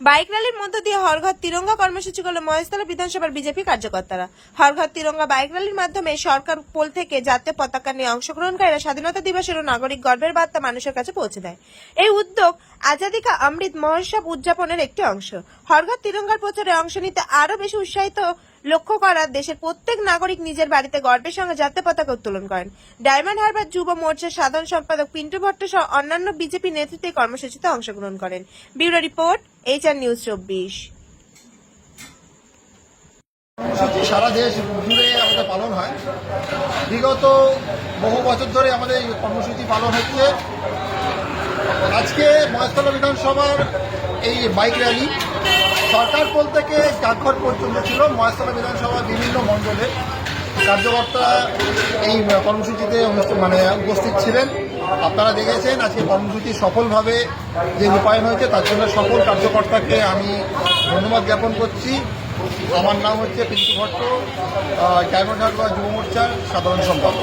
Bike র্যালির মধ্য দিয়ে হরঘর তিরঙ্গা কর্মসূচি করল মহেশতলা বিধানসভার বিজেপি কার্যকর্তারা। হরঘর তিরঙ্গা বাইক র্যালির মাধ্যমে সরকার পোল থেকে জাতীয় পতাকা নিয়ে অংশগ্রহণকারীরা স্বাধীনতা দিবসের ও নাগরিক গর্বের বার্তা মানুষের কাছে পৌঁছে দেয়। এই উদ্যোগ আজাদি কা অমৃত মহোৎসব উদযাপনের একটি অংশ। হরঘর তিরঙ্গার প্রচারে অংশ নিতে আরও বেশি উৎসাহিত লক্ষ্য করা, দেশের প্রত্যেক নাগরিক নিজের বাড়িতে গর্বের সঙ্গে জাতীয় পতাকা উত্তোলন করেন। ডায়মন্ড হারবার যুব মোর্চার সাধারণ সম্পাদক পিন্টু ভট্ট সহ অন্যান্য বিজেপি নেতৃত্বে কর্মসূচিতে অংশগ্রহণ করেন। Bureau report H R news চব্বিশ। সারা দেশ জুড়ে আমাদের পালন হয়। বিগত বহু বছর ধরে আমাদের কর্মসূচি পালন হচ্ছে। আজকে মহেশতলা বিধানসভার এই বাইক র্যালি সরকার পোল থেকে ডাকঘর পর্যন্ত ছিল মহেশতলা বিধানসভার বিভিন্ন মণ্ডলে। কার্যকর্তা এই কর্মসূচিতে মানে উপস্থিত ছিলেন। আপনারা দেখেছেন আজকে কর্মসূচি সফলভাবে যে রূপায়ণ হয়েছে, তার জন্য সকল কার্যকর্তাকে আমি ধন্যবাদ জ্ঞাপন করছি। আমার নাম হচ্ছে পিন্টু ভট্ট ডায়মন্ড হারবার যুব মোর্চার সাধারণ সম্পাদক।